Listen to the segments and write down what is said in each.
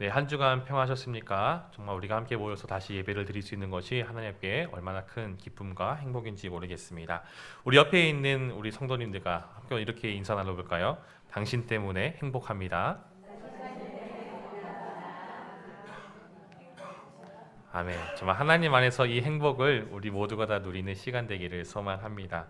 네, 한 주간 평하셨습니까? 정말 우리가 함께 모여서 다시 예배를 드릴 수 있는 것이 하나님께 얼마나 큰 기쁨과 행복인지 모르겠습니다. 우리 옆에 있는 우리 성도님들과 함께 이렇게 인사 나눠볼까요? 당신 때문에 행복합니다. 아멘. 정말 하나님 안에서 이 행복을 우리 모두가 다 누리는 시간 되기를 소망합니다.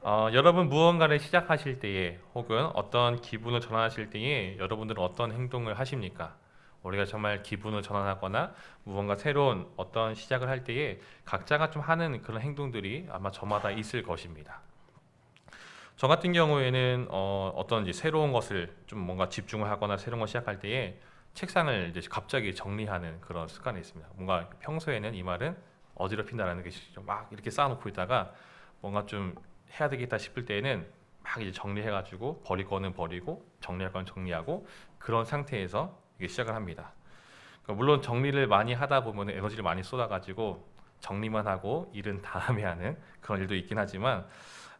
어, 여러분 무언가를 시작하실 때에 혹은 어떤 기분을 전환하실 때에 여러분들은 어떤 행동을 하십니까? 우리가 정말 기분을 전환하거나 무언가 새로운 어떤 시작을 할 때에 각자가 좀 하는 그런 행동들이 아마 저마다 있을 것입니다. 저 같은 경우에는 어, 어떤 이제 새로운 것을 좀 뭔가 집중을 하거나 새로운 걸 시작할 때에 책상을 이제 갑자기 정리하는 그런 습관이 있습니다. 뭔가 평소에는 이 말은 어지럽힌다라는 것이죠. 막 이렇게 쌓아놓고 있다가 뭔가 좀 해야 되겠다 싶을 때에는 막 이제 정리해가지고 버릴 거는 버리고 정리할 건 정리하고 그런 상태에서 시작을 합니다. 그러니까 물론 정리를 많이 하다 보면 에너지를 많이 쏟아가지고 정리만 하고 일은 다음에 하는 그런 일도 있긴 하지만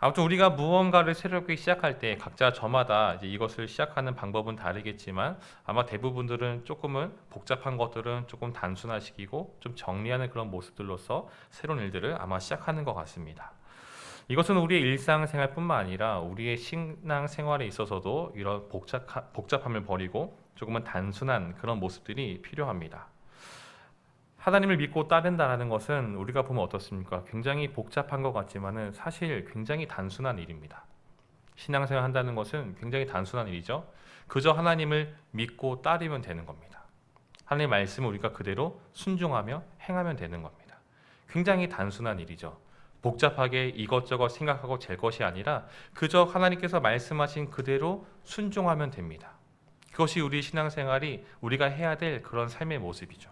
아무튼 우리가 무언가를 새롭게 시작할 때 각자 저마다 이제 이것을 시작하는 방법은 다르겠지만 아마 대부분들은 조금은 복잡한 것들은 조금 단순화시키고 좀 정리하는 그런 모습들로서 새로운 일들을 아마 시작하는 것 같습니다. 이것은 우리의 일상생활뿐만 아니라 우리의 신앙생활에 있어서도 이런 복잡, 복잡함을 버리고 조금은 단순한 그런 모습들이 필요합니다. 하나님을 믿고 따른다라는 것은 우리가 보면 어떻습니까? 굉장히 복잡한 것 같지만은 사실 굉장히 단순한 일입니다. 신앙생활 한다는 것은 굉장히 단순한 일이죠. 그저 하나님을 믿고 따르면 되는 겁니다. 하나님의 말씀을 우리가 그대로 순종하며 행하면 되는 겁니다. 굉장히 단순한 일이죠. 복잡하게 이것저것 생각하고 잴 것이 아니라 그저 하나님께서 말씀하신 그대로 순종하면 됩니다. 그것이 우리 신앙생활이 우리가 해야 될 그런 삶의 모습이죠.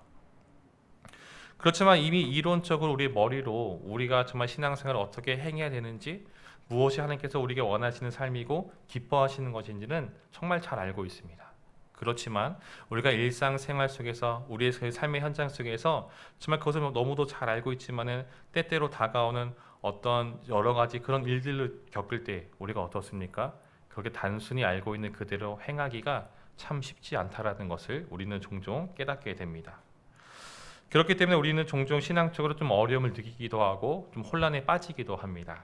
그렇지만 이미 이론적으로 우리 머리로 우리가 정말 신앙생활을 어떻게 행해야 되는지 무엇이 하나님께서 우리에게 원하시는 삶이고 기뻐하시는 것인지는 정말 잘 알고 있습니다. 그렇지만 우리가 일상생활 속에서 우리의 그 삶의 현장 속에서 정말 그것을 너무도 잘 알고 있지만은 때때로 다가오는 어떤 여러 가지 그런 일들을 겪을 때 우리가 어떻습니까? 그렇게 단순히 알고 있는 그대로 행하기가 참 쉽지 않다라는 것을 우리는 종종 깨닫게 됩니다. 그렇기 때문에 우리는 종종 신앙적으로 좀 어려움을 느끼기도 하고 좀 혼란에 빠지기도 합니다.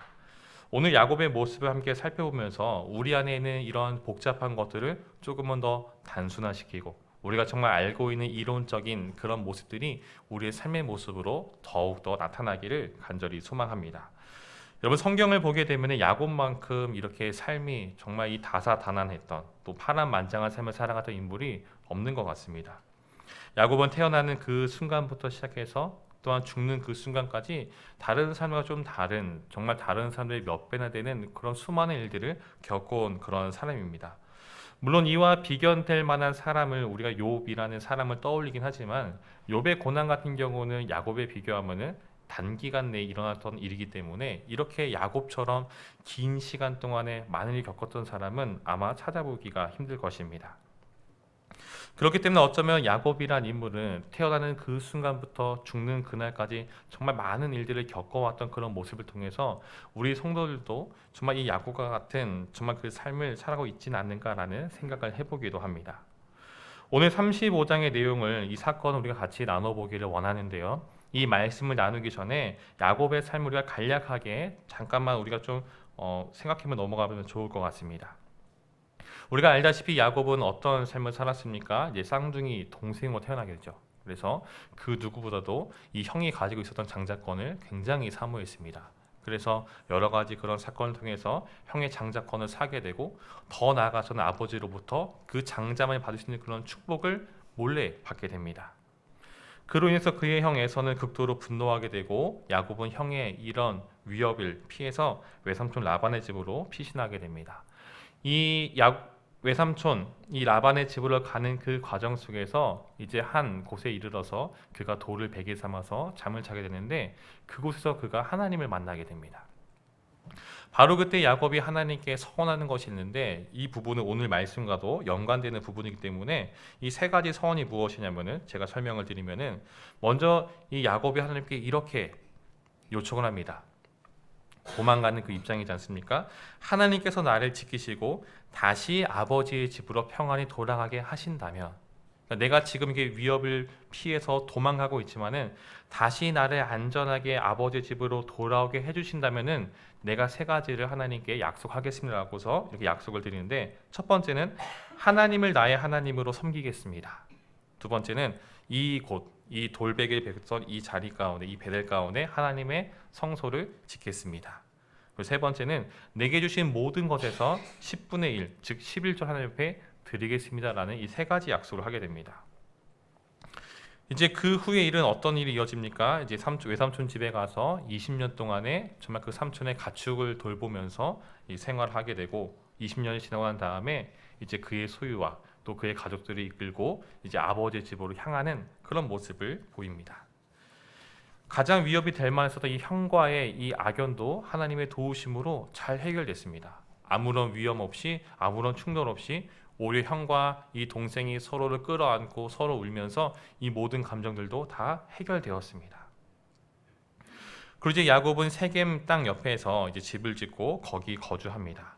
오늘 야곱의 모습을 함께 살펴보면서 우리 안에 있는 이런 복잡한 것들을 조금은 더 단순화시키고 우리가 정말 알고 있는 이론적인 그런 모습들이 우리의 삶의 모습으로 더욱 더 나타나기를 간절히 소망합니다. 여러분 성경을 보게 되면 야곱만큼 이렇게 삶이 정말 이 다사다난했던 또 파란만장한 삶을 살아갔던 인물이 없는 것 같습니다. 야곱은 태어나는 그 순간부터 시작해서 또한 죽는 그 순간까지 다른 사람과 좀 다른 정말 다른 사람들의 몇 배나 되는 그런 수많은 일들을 겪어온 그런 사람입니다. 물론 이와 비견될 만한 사람을 우리가 욥이라는 사람을 떠올리긴 하지만 욥의 고난 같은 경우는 야곱에 비교하면은 단기간 내에 일어났던 일이기 때문에 이렇게 야곱처럼 긴 시간 동안에 많은 일 겪었던 사람은 아마 찾아보기가 힘들 것입니다. 그렇기 때문에 어쩌면 야곱이란 인물은 태어나는 그 순간부터 죽는 그날까지 정말 많은 일들을 겪어왔던 그런 모습을 통해서 우리 성도들도 정말 이 야곱과 같은 정말 그 삶을 살아가고 있지는 않는가라는 생각을 해보기도 합니다. 오늘 35장의 내용을 이 사건을 우리가 같이 나눠보기를 원하는데요. 이 말씀을 나누기 전에 야곱의 삶을 우리가 간략하게 잠깐만 우리가 좀 어, 생각해보면 넘어가면 좋을 것 같습니다. 우리가 알다시피 야곱은 어떤 삶을 살았습니까? 이제 쌍둥이 동생으로 태어나게 되죠. 그래서 그 누구보다도 이 형이 가지고 있었던 장자권을 굉장히 사모했습니다. 그래서 여러 가지 그런 사건을 통해서 형의 장자권을 사게 되고 더 나아가서는 아버지로부터 그 장자만이 받을 수 있는 그런 축복을 몰래 받게 됩니다. 그로 인해서 그의 형 에서는 극도로 분노하게 되고 야곱은 형의 이런 위협을 피해서 외삼촌 라반의 집으로 피신하게 됩니다. 이 야, 외삼촌 이 라반의 집으로 가는 그 과정 속에서 이제 한 곳에 이르러서 그가 돌을 베개 삼아서 잠을 자게 되는데 그곳에서 그가 하나님을 만나게 됩니다. 바로 그때 야곱이 하나님께 서원하는 것이 있는데 이 부분은 오늘 말씀과도 연관되는 부분이기 때문에 이 세 가지 서원이 무엇이냐면은 제가 설명을 드리면은 먼저 이 야곱이 하나님께 이렇게 요청을 합니다. 도망가는 그 입장이지 않습니까? 하나님께서 나를 지키시고 다시 아버지의 집으로 평안히 돌아가게 하신다면 그러니까 내가 지금 이게 위협을 피해서 도망가고 있지만은 다시 나를 안전하게 아버지 집으로 돌아오게 해주신다면은 내가 세 가지를 하나님께 약속하겠습니다라고서 이렇게 약속을 드리는데 첫 번째는 하나님을 나의 하나님으로 섬기겠습니다. 두 번째는 이곳 이 돌베개 백선 이 자리 가운데 이 베델 가운데 하나님의 성소를 짓겠습니다. 그리고 세 번째는 내게 주신 모든 것에서 10분의 1, 즉 11조 하나님 앞에 드리겠습니다라는 이 세 가지 약속을 하게 됩니다. 이제 그 후에 일은 어떤 일이 이어집니까? 이제 삼촌, 외삼촌 집에 가서 20년 동안에 정말 그 삼촌의 가축을 돌보면서 이 생활을 하게 되고 20년이 지나고 난 다음에 이제 그의 소유와 또 그의 가족들이 이끌고 이제 아버지의 집으로 향하는 그런 모습을 보입니다. 가장 위협이 될 만했었던 이 형과의 이 악연도 하나님의 도우심으로 잘 해결됐습니다. 아무런 위험 없이 아무런 충돌 없이 오히려 형과 이 동생이 서로를 끌어안고 서로 울면서 이 모든 감정들도 다 해결되었습니다. 그리고 이제 야곱은 세겜 땅 옆에서 이제 집을 짓고 거기 거주합니다.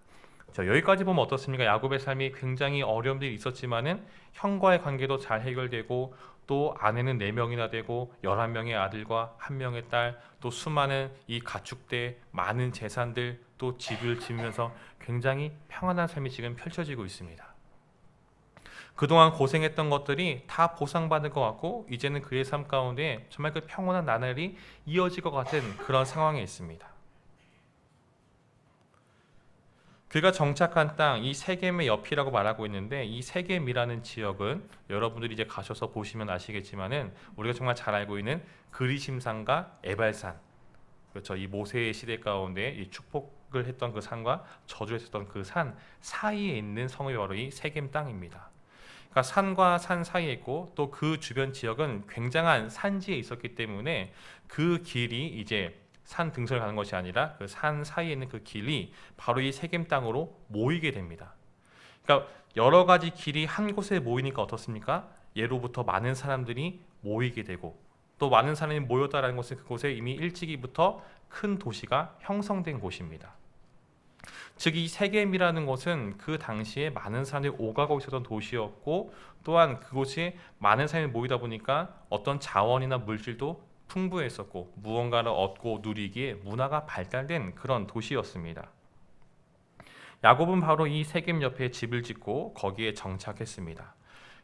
자, 여기까지 보면 어떻습니까? 야곱의 삶이 굉장히 어려움들이 있었지만은 형과의 관계도 잘 해결되고 또 아내는 네 명이나 되고 열한 명의 아들과 한 명의 딸, 또 수많은 이 가축대, 많은 재산들, 또 집을 지으면서 굉장히 평안한 삶이 지금 펼쳐지고 있습니다. 그동안 고생했던 것들이 다 보상받을 것 같고 이제는 그의 삶 가운데 정말 그 평온한 나날이 이어질 것 같은 그런 상황에 있습니다. 그가 정착한 땅, 이 세겜의 옆이라고 말하고 있는데 이 세겜이라는 지역은 여러분들이 이제 가셔서 보시면 아시겠지만은 우리가 정말 잘 알고 있는 그리심산과 에발산, 그렇죠. 이 모세의 시대 가운데 이 축복을 했던 그 산과 저주를 했던 그 산 사이에 있는 성이 바로 이 세겜 땅입니다. 그러니까 산과 산 사이에 있고 또 그 주변 지역은 굉장한 산지에 있었기 때문에 그 길이 이제 산 등선을 가는 것이 아니라 그 산 사이에 있는 그 길이 바로 이 세겜 땅으로 모이게 됩니다. 그러니까 여러 가지 길이 한 곳에 모이니까 어떻습니까? 예로부터 많은 사람들이 모이게 되고 또 많은 사람이 모였다라는 것은 그곳에 이미 일찍이부터 큰 도시가 형성된 곳입니다. 즉 이 세겜이라는 곳은 그 당시에 많은 사람들이 오가고 있었던 도시였고 또한 그곳에 많은 사람이 모이다 보니까 어떤 자원이나 물질도 풍부했었고 무언가를 얻고 누리기에 문화가 발달된 그런 도시였습니다. 야곱은 바로 이 세겜 옆에 집을 짓고 거기에 정착했습니다.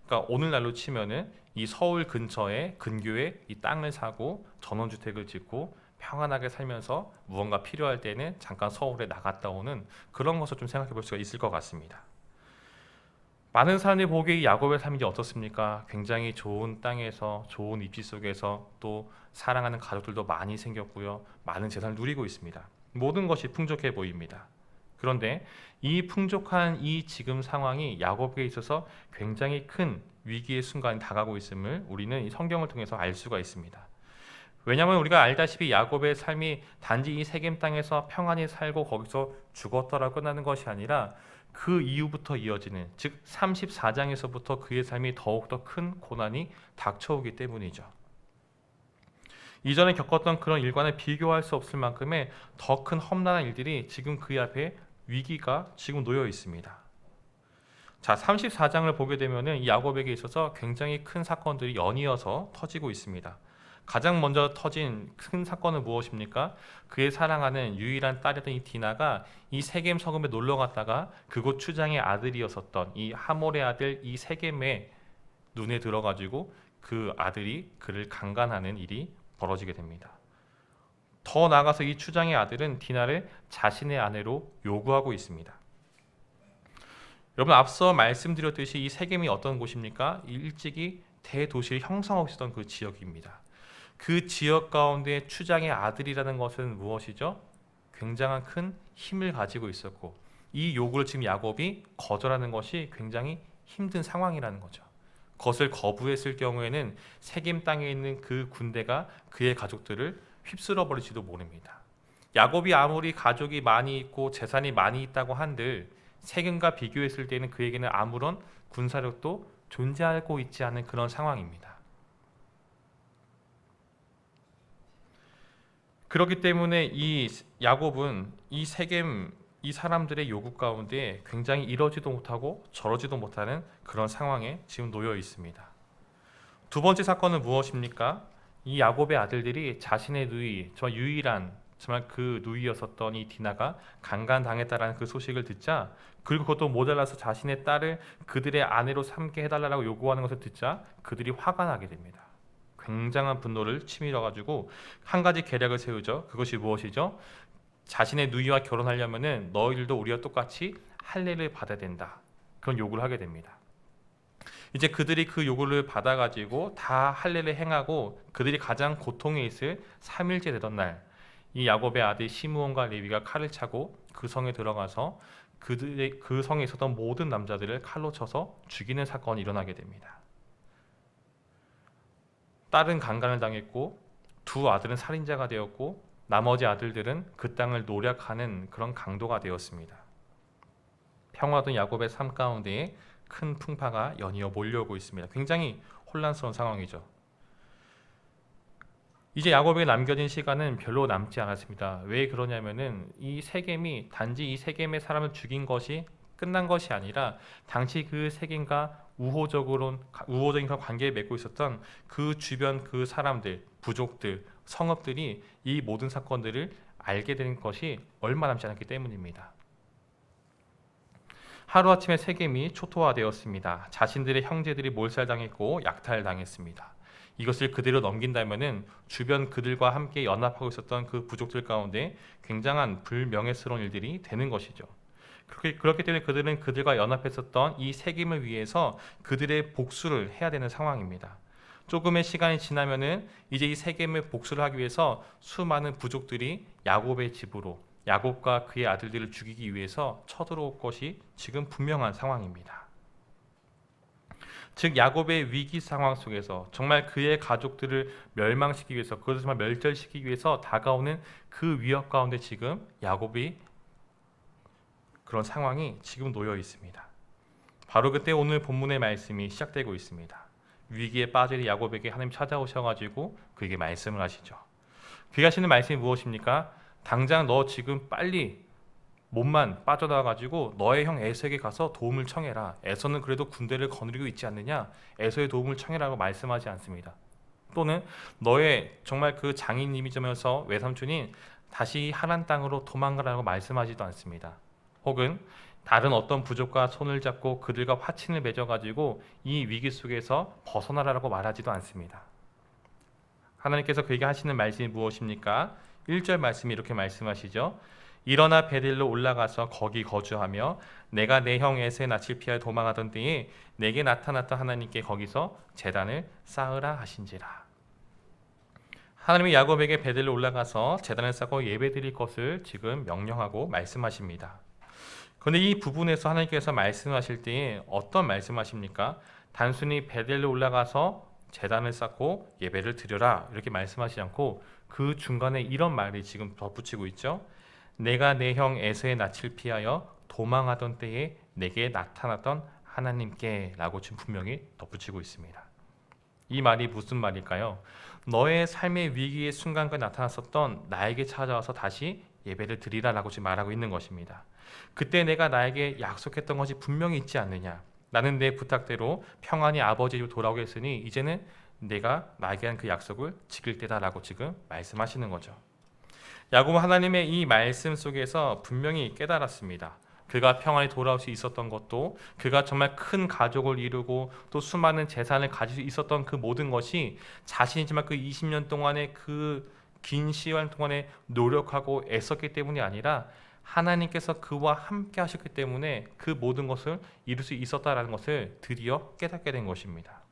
그러니까 오늘날로 치면은 이 서울 근처에 근교에 이 땅을 사고 전원주택을 짓고 평안하게 살면서 무언가 필요할 때는 잠깐 서울에 나갔다 오는 그런 것을 좀 생각해 볼 수가 있을 것 같습니다. 많은 사람들이 보기에 이 야곱의 삶이 어떻습니까? 굉장히 좋은 땅에서 좋은 입지 속에서 또 사랑하는 가족들도 많이 생겼고요. 많은 재산을 누리고 있습니다. 모든 것이 풍족해 보입니다. 그런데 이 풍족한 이 지금 상황이 야곱에게 있어서 굉장히 큰 위기의 순간이 다가고 있음을 우리는 이 성경을 통해서 알 수가 있습니다. 왜냐하면 우리가 알다시피 야곱의 삶이 단지 이 세겜 땅에서 평안히 살고 거기서 죽었더라 끝나는 것이 아니라 그 이후부터 이어지는 즉 34장에서부터 그의 삶이 더욱더 큰 고난이 닥쳐오기 때문이죠. 이전에 겪었던 그런 일과는 비교할 수 없을 만큼의 더 큰 험난한 일들이 지금 그의 앞에 위기가 지금 놓여 있습니다. 자, 34장을 보게 되면은 이 야곱에게 있어서 굉장히 큰 사건들이 연이어서 터지고 있습니다. 가장 먼저 터진 큰 사건은 무엇입니까? 그의 사랑하는 유일한 딸이었던 이 디나가 이 세겜 서금에 놀러 갔다가 그곳 추장의 아들이었었던 이 하몰의 아들 이 세겜의 눈에 들어가지고 그 아들이 그를 강간하는 일이 벌어지게 됩니다. 더 나아가서 이 추장의 아들은 디나를 자신의 아내로 요구하고 있습니다. 여러분 앞서 말씀드렸듯이 이 세겜이 어떤 곳입니까? 일찍이 대도시를 형성하고 있었던 그 지역입니다. 그 지역 가운데 추장의 아들이라는 것은 무엇이죠? 굉장한 큰 힘을 가지고 있었고 이 요구를 지금 야곱이 거절하는 것이 굉장히 힘든 상황이라는 거죠. 그것을 거부했을 경우에는 세겜 땅에 있는 그 군대가 그의 가족들을 휩쓸어 버릴지도 모릅니다. 야곱이 아무리 가족이 많이 있고 재산이 많이 있다고 한들 세겜과 비교했을 때는 그에게는 아무런 군사력도 존재하고 있지 않은 그런 상황입니다. 그렇기 때문에 이 야곱은 이 세겜 이 사람들의 요구 가운데 굉장히 이러지도 못하고 저러지도 못하는 그런 상황에 지금 놓여 있습니다. 두 번째 사건은 무엇입니까? 이 야곱의 아들들이 자신의 누이, 저 유일한 정말 그 누이였었던 이 디나가 강간당했다라는 그 소식을 듣자 그리고 그것도 모자라서 자신의 딸을 그들의 아내로 삼게 해달라고 요구하는 것을 듣자 그들이 화가 나게 됩니다. 굉장한 분노를 치밀어 가지고 한 가지 계략을 세우죠. 그것이 무엇이죠? 자신의 누이와 결혼하려면은 너희들도 우리와 똑같이 할례를 받아야 된다. 그런 요구를 하게 됩니다. 이제 그들이 그 요구를 받아 가지고 다 할례를 행하고 그들이 가장 고통에 있을 3일째 되던 날 이 야곱의 아들 시므온과 레위가 칼을 차고 그 성에 들어가서 그들의 그 성에 있었던 모든 남자들을 칼로 쳐서 죽이는 사건이 일어나게 됩니다. 딸은 강간을 당했고 두 아들은 살인자가 되었고 나머지 아들들은 그 땅을 노략하는 그런 강도가 되었습니다. 평화던 야곱의 삶 가운데에 큰 풍파가 연이어 몰려오고 있습니다. 굉장히 혼란스러운 상황이죠. 이제 야곱에게 남겨진 시간은 별로 남지 않았습니다. 왜 그러냐면은 이 세겜이 단지 이 세겜의 사람을 죽인 것이 끝난 것이 아니라 당시 그 세겜과 우호적으로 우호적인 관계를 맺고 있었던 그 주변 그 사람들, 부족들, 성읍들이 이 모든 사건들을 알게 된 것이 얼마 남지 않았기 때문입니다. 하루아침에 세겜이 초토화되었습니다. 자신들의 형제들이 몰살당했고 약탈당했습니다. 이것을 그대로 넘긴다면은 주변 그들과 함께 연합하고 있었던 그 부족들 가운데 굉장한 불명예스러운 일들이 되는 것이죠. 그렇게 그렇기 때문에 그들은 그들과 연합했었던 이 세김을 위해서 그들의 복수를 해야 되는 상황입니다. 조금의 시간이 지나면은 이제 이 세겜의 복수를 하기 위해서 수많은 부족들이 야곱의 집으로 야곱과 그의 아들들을 죽이기 위해서 쳐들어올 것이 지금 분명한 상황입니다. 즉 야곱의 위기 상황 속에서 정말 그의 가족들을 멸망시키기 위해서 그것을 정말 멸절시키기 위해서 다가오는 그 위협 가운데 지금 야곱이 그런 상황이 지금 놓여 있습니다. 바로 그때 오늘 본문의 말씀이 시작되고 있습니다. 위기에 빠진 야곱에게 하나님 찾아오셔가지고 그에게 말씀을 하시죠. 그게 하시는 말씀이 무엇입니까? 당장 너 지금 빨리 몸만 빠져나와 가지고 너의 형 에서에게 가서 도움을 청해라. 에서는 그래도 군대를 거느리고 있지 않느냐? 에서의 도움을 청해라고 말씀하지 않습니다. 또는 너의 정말 그 장인님이면서 외삼촌인 다시 하란 땅으로 도망가라고 말씀하지도 않습니다. 혹은 다른 어떤 부족과 손을 잡고 그들과 화친을 맺어 가지고 이 위기 속에서 벗어나라고 말하지도 않습니다. 하나님께서 그에게 하시는 말씀이 무엇입니까? 1절 말씀이 이렇게 말씀하시죠. 일어나 베델로 올라가서 거기 거주하며 내가 내 형 에세 낯을 피하여 도망하던 때에 내게 나타났던 하나님께 거기서 재단을 쌓으라 하신지라. 하나님이 야곱에게 베델로 올라가서 재단을 쌓고 예배드릴 것을 지금 명령하고 말씀하십니다. 그런데 이 부분에서 하나님께서 말씀하실 때에 어떤 말씀하십니까? 단순히 베델로 올라가서 재단을 쌓고 예배를 드려라 이렇게 말씀하시지 않고 그 중간에 이런 말이 지금 덧붙이고 있죠. 내가 내 형 에서의 낯을 피하여 도망하던 때에 내게 나타났던 하나님께라고 지금 분명히 덧붙이고 있습니다. 이 말이 무슨 말일까요? 너의 삶의 위기의 순간과 나타났었던 나에게 찾아와서 다시 예배를 드리라라고 지금 말하고 있는 것입니다. 그때 내가 나에게 약속했던 것이 분명히 있지 않느냐? 나는 내 부탁대로 평안히 아버지 집 돌아오겠으니 이제는 내가 나에게 한 그 약속을 지킬 때다라고 지금 말씀하시는 거죠. 야곱은 하나님의 이 말씀 속에서 분명히 깨달았습니다. 그가 평안히 돌아올 수 있었던 것도 그가 정말 큰 가족을 이루고 또 수많은 재산을 가질 수 있었던 그 모든 것이 자신이 정말 그 20년 동안의 그 긴 시간 동안에 노력하고 애썼기 때문이 아니라 하나님께서 그와 함께 하셨기 때문에 그 모든 것을 이룰 수 있었다라는 것을 드디어 깨닫게 된 것입니다.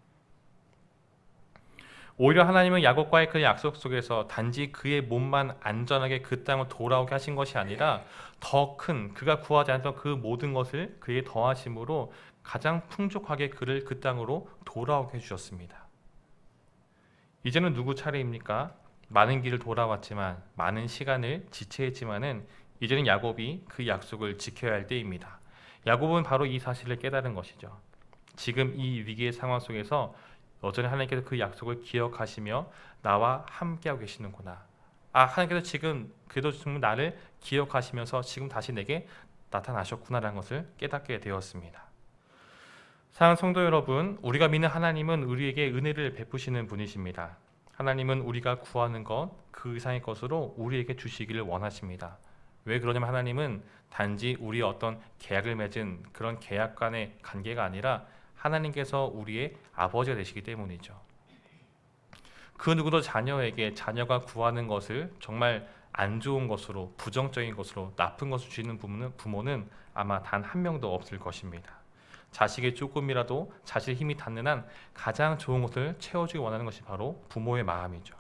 오히려 하나님은 야곱과의 그 약속 속에서 단지 그의 몸만 안전하게 그 땅을 돌아오게 하신 것이 아니라 더 큰 그가 구하지 않았던 그 모든 것을 그의 더하심으로 가장 풍족하게 그를 그 땅으로 돌아오게 해주셨습니다. 이제는 누구 차례입니까? 많은 길을 돌아왔지만 많은 시간을 지체했지만은 이제는 야곱이 그 약속을 지켜야 할 때입니다. 야곱은 바로 이 사실을 깨달은 것이죠. 지금 이 위기의 상황 속에서 여전히 하나님께서 그 약속을 기억하시며 나와 함께하고 계시는구나. 아 하나님께서 지금 그래도 정말 나를 기억하시면서 지금 다시 내게 나타나셨구나라는 것을 깨닫게 되었습니다. 사랑하는 성도 여러분, 우리가 믿는 하나님은 우리에게 은혜를 베푸시는 분이십니다. 하나님은 우리가 구하는 것, 그 이상의 것으로 우리에게 주시기를 원하십니다. 왜 그러냐면 하나님은 단지 우리의 어떤 계약을 맺은 그런 계약 간의 관계가 아니라 하나님께서 우리의 아버지가 되시기 때문이죠. 그 누구도 자녀에게 자녀가 구하는 것을 정말 안 좋은 것으로 부정적인 것으로 나쁜 것을 주는 부모는, 부모는 아마 단 한 명도 없을 것입니다. 자식의 조금이라도 자식의 힘이 닿는 한 가장 좋은 것을 채워주기 원하는 것이 바로 부모의 마음이죠.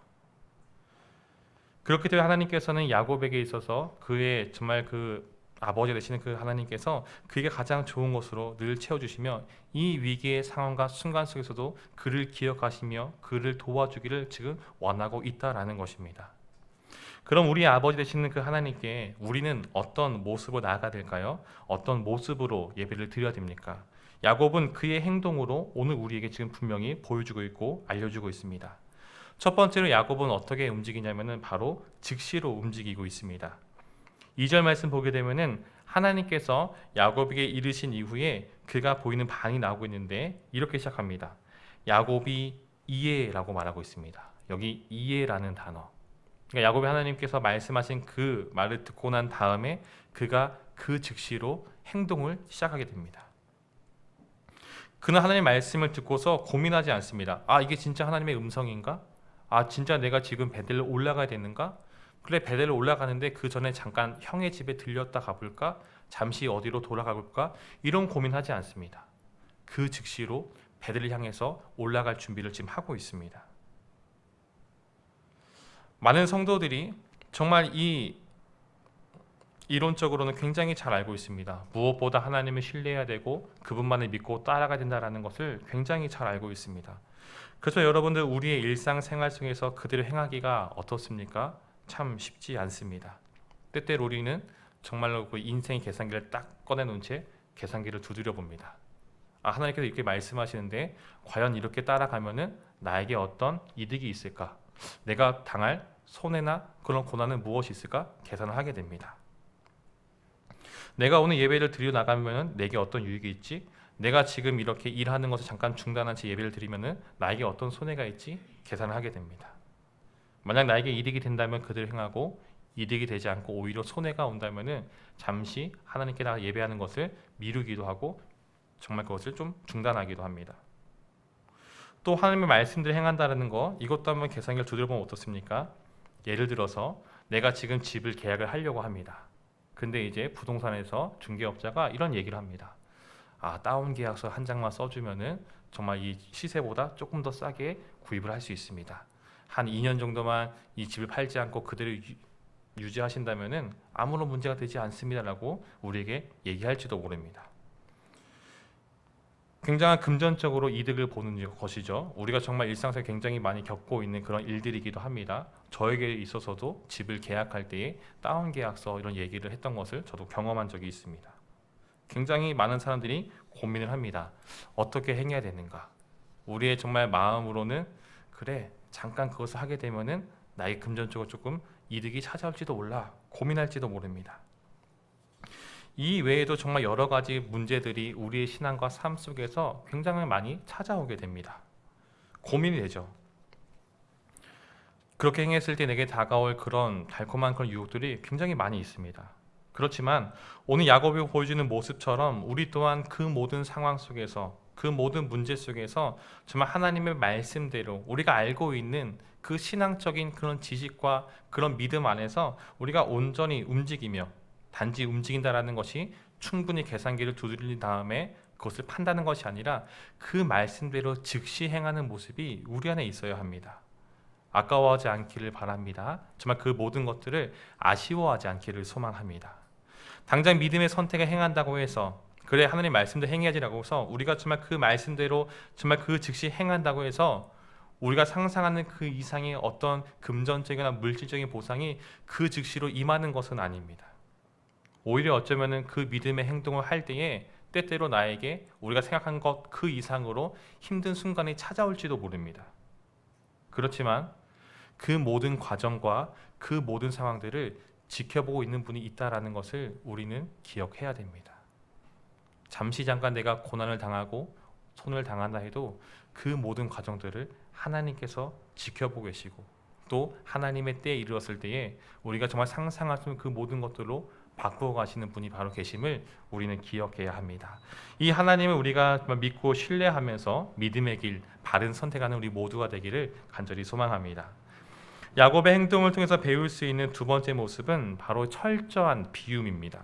그렇기 때문에 하나님께서는 야곱에게 있어서 그의 정말 그 아버지 되시는 그 하나님께서 그에게 가장 좋은 것으로 늘 채워주시며 이 위기의 상황과 순간 속에서도 그를 기억하시며 그를 도와주기를 지금 원하고 있다라는 것입니다. 그럼 우리 아버지 되시는 그 하나님께 우리는 어떤 모습으로 나아가야 될까요? 어떤 모습으로 예배를 드려야 됩니까? 야곱은 그의 행동으로 오늘 우리에게 지금 분명히 보여주고 있고 알려주고 있습니다. 첫 번째로 야곱은 어떻게 움직이냐면은 바로 즉시로 움직이고 있습니다. 2절 말씀 보게 되면은 하나님께서 야곱에게 이르신 이후에 그가 보이는 반이 나오고 있는데 이렇게 시작합니다. 야곱이 이해라고 말하고 있습니다. 여기 이해라는 단어. 그러니까 야곱이 하나님께서 말씀하신 그 말을 듣고 난 다음에 그가 그 즉시로 행동을 시작하게 됩니다. 그는 하나님의 말씀을 듣고서 고민하지 않습니다. 아, 이게 진짜 하나님의 음성인가? 아, 진짜 내가 지금 베델로 올라가야 되는가? 그래, 베델로 올라가는데 그 전에 잠깐 형의 집에 들렸다 가볼까? 잠시 어디로 돌아가 볼까? 이런 고민하지 않습니다. 그 즉시로 베델을 향해서 올라갈 준비를 지금 하고 있습니다. 많은 성도들이 정말 이 이론적으로는 굉장히 잘 알고 있습니다. 무엇보다 하나님을 신뢰해야 되고 그분만을 믿고 따라가야 된다는 것을 굉장히 잘 알고 있습니다. 그래서 여러분들 우리의 일상생활 속에서 그대로 행하기가 어떻습니까? 참 쉽지 않습니다. 때때로 우리는 정말로 그 인생의 계산기를 딱 꺼내놓은 채 계산기를 두드려 봅니다. 아, 하나님께서 이렇게 말씀하시는데 과연 이렇게 따라가면은 나에게 어떤 이득이 있을까? 내가 당할 손해나 그런 고난은 무엇이 있을까? 계산을 하게 됩니다. 내가 오늘 예배를 드려 나가면 내게 어떤 유익이 있지? 내가 지금 이렇게 일하는 것을 잠깐 중단한 채 예배를 드리면은 나에게 어떤 손해가 있지? 계산을 하게 됩니다. 만약 나에게 이득이 된다면 그대로 행하고 이득이 되지 않고 오히려 손해가 온다면은 잠시 하나님께 나 예배하는 것을 미루기도 하고 정말 그것을 좀 중단하기도 합니다. 또 하나님의 말씀대로 행한다는 거 이것도 한번 계산기를 두드려보면 어떻습니까? 예를 들어서 내가 지금 집을 계약을 하려고 합니다. 근데 이제 부동산에서 중개업자가 이런 얘기를 합니다. 아 다운 계약서 한 장만 써주면은 정말 이 시세보다 조금 더 싸게 구입을 할 수 있습니다. 한 2년 정도만 이 집을 팔지 않고 그대로 유, 유지하신다면은 아무런 문제가 되지 않습니다라고 우리에게 얘기할지도 모릅니다. 굉장한 금전적으로 이득을 보는 것이죠. 우리가 정말 일상에서 굉장히 많이 겪고 있는 그런 일들이기도 합니다. 저에게 있어서도 집을 계약할 때에 다운 계약서 이런 얘기를 했던 것을 저도 경험한 적이 있습니다. 굉장히 많은 사람들이 고민을 합니다. 어떻게 행해야 되는가? 우리의 정말 마음으로는 그래 잠깐 그것을 하게 되면은 나의 금전적으로 조금 이득이 찾아올지도 몰라 고민할지도 모릅니다. 이 외에도 정말 여러 가지 문제들이 우리의 신앙과 삶 속에서 굉장히 많이 찾아오게 됩니다. 고민이 되죠. 그렇게 행했을 때 내게 다가올 그런 달콤한 그런 유혹들이 굉장히 많이 있습니다. 그렇지만 오늘 야곱이 보여주는 모습처럼 우리 또한 그 모든 상황 속에서 그 모든 문제 속에서 정말 하나님의 말씀대로 우리가 알고 있는 그 신앙적인 그런 지식과 그런 믿음 안에서 우리가 온전히 움직이며 단지 움직인다라는 것이 충분히 계산기를 두드린 다음에 그것을 판다는 것이 아니라 그 말씀대로 즉시 행하는 모습이 우리 안에 있어야 합니다. 아까워하지 않기를 바랍니다. 정말 그 모든 것들을 아쉬워하지 않기를 소망합니다. 당장 믿음의 선택을 행한다고 해서 그래 하나님 말씀대로 행해야지라고 해서 우리가 정말 그 말씀대로 정말 그 즉시 행한다고 해서 우리가 상상하는 그 이상의 어떤 금전적이나 물질적인 보상이 그 즉시로 임하는 것은 아닙니다. 오히려 어쩌면은 그 믿음의 행동을 할 때에 때때로 나에게 우리가 생각한 것 그 이상으로 힘든 순간이 찾아올지도 모릅니다. 그렇지만 그 모든 과정과 그 모든 상황들을 지켜보고 있는 분이 있다라는 것을 우리는 기억해야 됩니다. 잠시 잠깐 내가 고난을 당하고 손을 당한다 해도 그 모든 과정들을 하나님께서 지켜보고 계시고 또 하나님의 때에 이르렀을 때에 우리가 정말 상상할 수 없는 그 모든 것들로 바꾸어 가시는 분이 바로 계심을 우리는 기억해야 합니다. 이 하나님을 우리가 믿고 신뢰하면서 믿음의 길, 바른 선택하는 우리 모두가 되기를 간절히 소망합니다. 야곱의 행동을 통해서 배울 수 있는 두 번째 모습은 바로 철저한 비움입니다.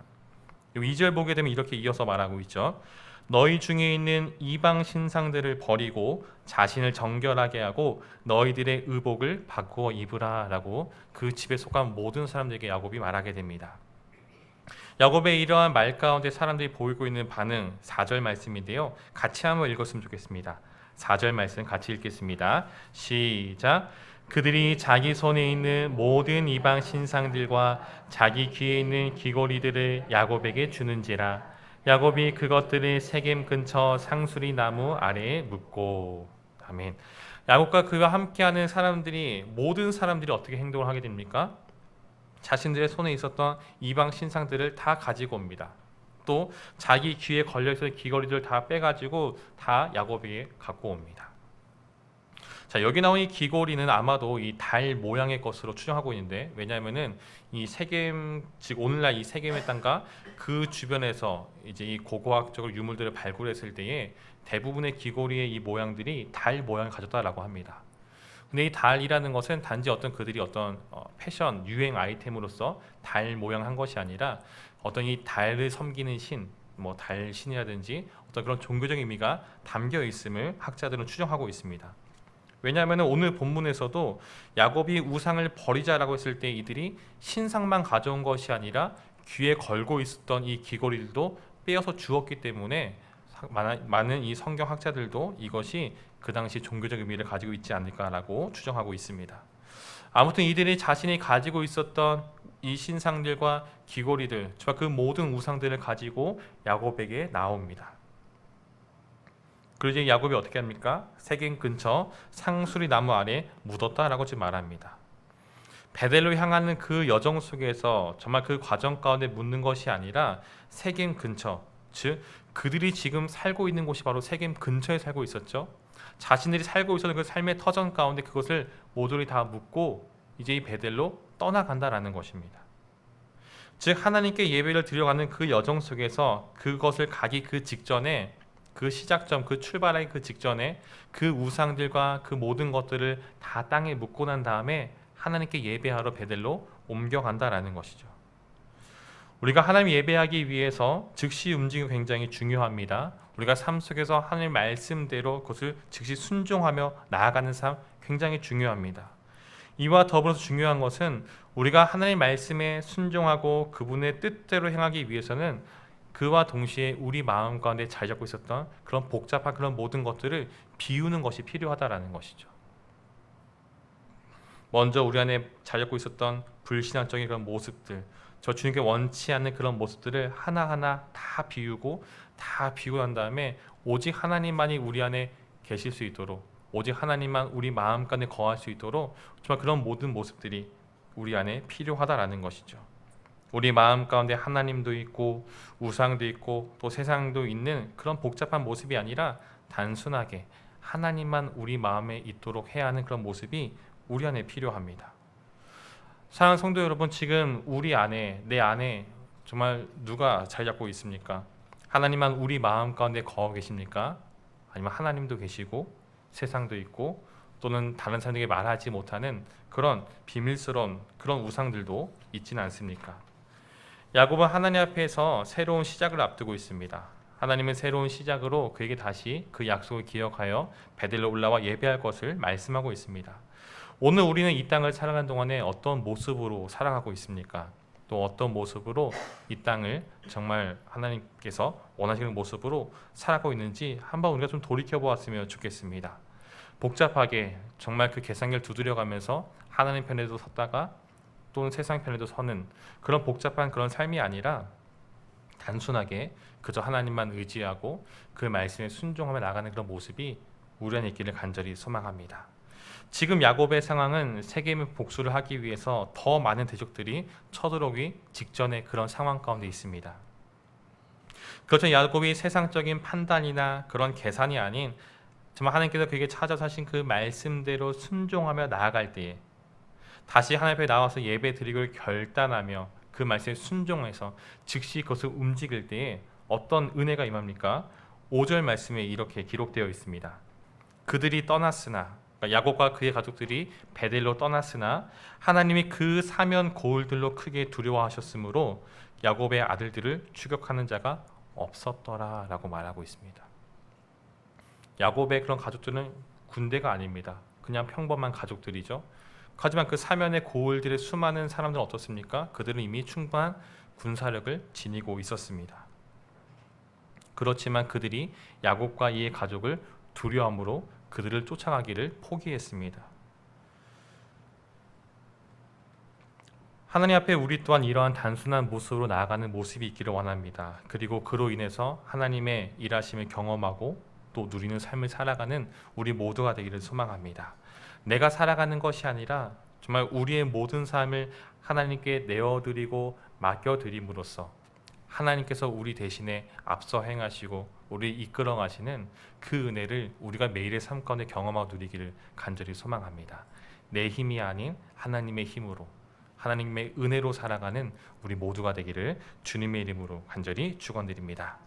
2절 보게 되면 이렇게 이어서 말하고 있죠. 너희 중에 있는 이방 신상들을 버리고 자신을 정결하게 하고 너희들의 의복을 바꾸어 입으라라고 그 집에 속한 모든 사람들에게 야곱이 말하게 됩니다. 야곱의 이러한 말 가운데 사람들이 보이고 있는 반응 4절 말씀인데요. 같이 한번 읽었으면 좋겠습니다. 4절 말씀 같이 읽겠습니다. 시작. 그들이 자기 손에 있는 모든 이방 신상들과 자기 귀에 있는 귀고리들을 야곱에게 주는지라 야곱이 그것들을 세겜 근처 상수리 나무 아래에 묻고 아멘. 야곱과 그와 함께하는 사람들이 모든 사람들이 어떻게 행동을 하게 됩니까? 자신들의 손에 있었던 이방 신상들을 다 가지고 옵니다. 또 자기 귀에 걸려 있던 귀걸이들 다 빼가지고 다 야곱에게 갖고 옵니다. 자 여기 나온 이 귀고리는 아마도 이 달 모양의 것으로 추정하고 있는데 왜냐하면은 이 세겜 즉 오늘날 이 세겜의 땅과 그 주변에서 이제 이 고고학적으로 유물들을 발굴했을 때에 대부분의 귀고리의 이 모양들이 달 모양을 가졌다라고 합니다. 근데 이 달이라는 것은 단지 어떤 그들이 어떤 어, 패션 유행 아이템으로서 달 모양 한 것이 아니라 어떤 이 달을 섬기는 신, 뭐 달 신이라든지 어떤 그런 종교적 의미가 담겨 있음을 학자들은 추정하고 있습니다. 왜냐하면 오늘 본문에서도 야곱이 우상을 버리자라고 했을 때 이들이 신상만 가져온 것이 아니라 귀에 걸고 있었던 이 귀걸이들도 빼어서 주었기 때문에 많은 이 성경 학자들도 이것이 그 당시 종교적 의미를 가지고 있지 않을까라고 추정하고 있습니다. 아무튼 이들이 자신이 가지고 있었던 이 신상들과 귀걸이들, 그 모든 우상들을 가지고 야곱에게 나옵니다. 이제 야곱이 어떻게 합니까? 세겜 근처 상수리 나무 아래 묻었다라고 지금 말합니다. 베델로 향하는 그 여정 속에서 정말 그 과정 가운데 묻는 것이 아니라 세겜 근처, 즉 그들이 지금 살고 있는 곳이 바로 세겜 근처에 살고 있었죠. 자신들이 살고 있었던 그 삶의 터전 가운데 그것을 모조리 다 묻고 이제 이 베델로 떠나간다라는 것입니다. 즉 하나님께 예배를 드려가는 그 여정 속에서 그것을 가기 그 직전에 그 시작점, 그 출발하기 그 직전에 그 우상들과 그 모든 것들을 다 땅에 묻고 난 다음에 하나님께 예배하러 베델로 옮겨간다라는 것이죠. 우리가 하나님 예배하기 위해서 즉시 움직임이 굉장히 중요합니다. 우리가 삶 속에서 하나님 말씀대로 그것을 즉시 순종하며 나아가는 삶 굉장히 중요합니다. 이와 더불어서 중요한 것은 우리가 하나님 말씀에 순종하고 그분의 뜻대로 행하기 위해서는 그와 동시에 우리 마음 가운데 잘 잡고 있었던 그런 복잡한 그런 모든 것들을 비우는 것이 필요하다라는 것이죠. 먼저 우리 안에 잘 잡고 있었던 불신앙적인 그런 모습들, 저 주님께 원치 않는 그런 모습들을 하나하나 다 비우고 다 비우고 난 다음에 오직 하나님만이 우리 안에 계실 수 있도록 오직 하나님만 우리 마음 가운데 거할 수 있도록 정말 그런 모든 모습들이 우리 안에 필요하다라는 것이죠. 우리 마음 가운데 하나님도 있고 우상도 있고 또 세상도 있는 그런 복잡한 모습이 아니라 단순하게 하나님만 우리 마음에 있도록 해야 하는 그런 모습이 우리 안에 필요합니다. 사랑하는 성도 여러분, 지금 우리 안에 내 안에 정말 누가 잘 잡고 있습니까? 하나님만 우리 마음 가운데 거하 계십니까? 아니면 하나님도 계시고 세상도 있고 또는 다른 사람에게 말하지 못하는 그런 비밀스러운 그런 우상들도 있지는 않습니까? 야곱은 하나님 앞에서 새로운 시작을 앞두고 있습니다. 하나님은 새로운 시작으로 그에게 다시 그 약속을 기억하여 베델로 올라와 예배할 것을 말씀하고 있습니다. 오늘 우리는 이 땅을 살아가는 동안에 어떤 모습으로 살아가고 있습니까? 또 어떤 모습으로 이 땅을 정말 하나님께서 원하시는 모습으로 살아가고 있는지 한번 우리가 좀 돌이켜 보았으면 좋겠습니다. 복잡하게 정말 그 계산기를 두드려가면서 하나님 편에도 섰다가 또는 세상 편에도 서는 그런 복잡한 그런 삶이 아니라 단순하게 그저 하나님만 의지하고 그 말씀에 순종하며 나가는 그런 모습이 안에 있기를 간절히 소망합니다. 지금 야곱의 상황은 세겜의 복수를 하기 위해서 더 많은 대적들이 쳐들어오기 직전의 그런 상황 가운데 있습니다. 그렇죠. 야곱이 세상적인 판단이나 그런 계산이 아닌 정말 하나님께서 그에게 찾아서 하신 그 말씀대로 순종하며 나아갈 때에 다시 하나님 앞에 나와서 예배 드리기를 결단하며 그 말씀에 순종해서 즉시 그것을 움직일 때에 어떤 은혜가 임합니까? 5절 말씀에 이렇게 기록되어 있습니다. 그들이 떠났으나 그러니까 야곱과 그의 가족들이 베델로 떠났으나 하나님이 그 사면 고울들로 크게 두려워하셨으므로 야곱의 아들들을 추격하는 자가 없었더라라고 말하고 있습니다. 야곱의 그런 가족들은 군대가 아닙니다. 그냥 평범한 가족들이죠. 하지만 그 사면의 고을들의 수많은 사람들은 어떻습니까? 그들은 이미 충분한 군사력을 지니고 있었습니다. 그렇지만 그들이 야곱과 이의 가족을 두려움으로 그들을 쫓아가기를 포기했습니다. 하나님 앞에 우리 또한 이러한 단순한 모습으로 나아가는 모습이 있기를 원합니다. 그리고 그로 인해서 하나님의 일하심을 경험하고 또 누리는 삶을 살아가는 우리 모두가 되기를 소망합니다. 내가 살아가는 것이 아니라 정말 우리의 모든 삶을 하나님께 내어드리고 맡겨드림으로써 하나님께서 우리 대신에 앞서 행하시고 우리 이끌어 가시는 그 은혜를 우리가 매일의 삶 가운데 경험하고 누리기를 간절히 소망합니다. 내 힘이 아닌 하나님의 힘으로 하나님의 은혜로 살아가는 우리 모두가 되기를 주님의 이름으로 간절히 축원드립니다.